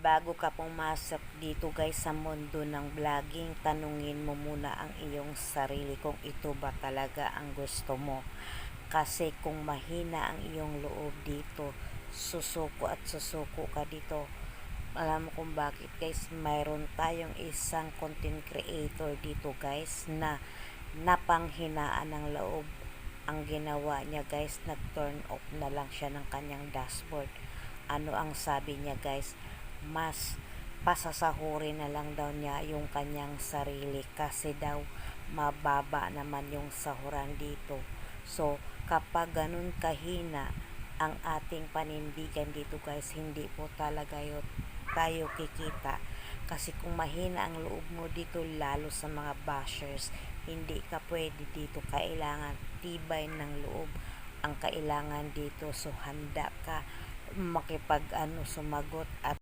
bago ka pumasok dito guys sa mundo ng vlogging, tanungin mo muna ang iyong sarili kung ito ba talaga ang gusto mo. Kasi kung mahina ang iyong loob dito, susuko at susuko ka dito. Alam mo kung bakit guys, mayroon tayong isang content creator dito guys na napanghinaan ng loob. Ang ginawa niya guys, nag-turn off na lang siya ng kanyang dashboard. Ano ang sabi niya guys? Mas pasasahurin na lang daw niya yung kanyang sarili kasi daw mababa naman yung sahuran dito. So, kapag ganun kahina ang ating panindigan dito guys, hindi po talaga yun tayo kikita. Kasi kung mahina ang loob mo dito, lalo sa mga bashers, hindi ka pwede dito. Kailangan tibay ng loob ang kailangan dito. So, handa ka makipag ano, sumagot at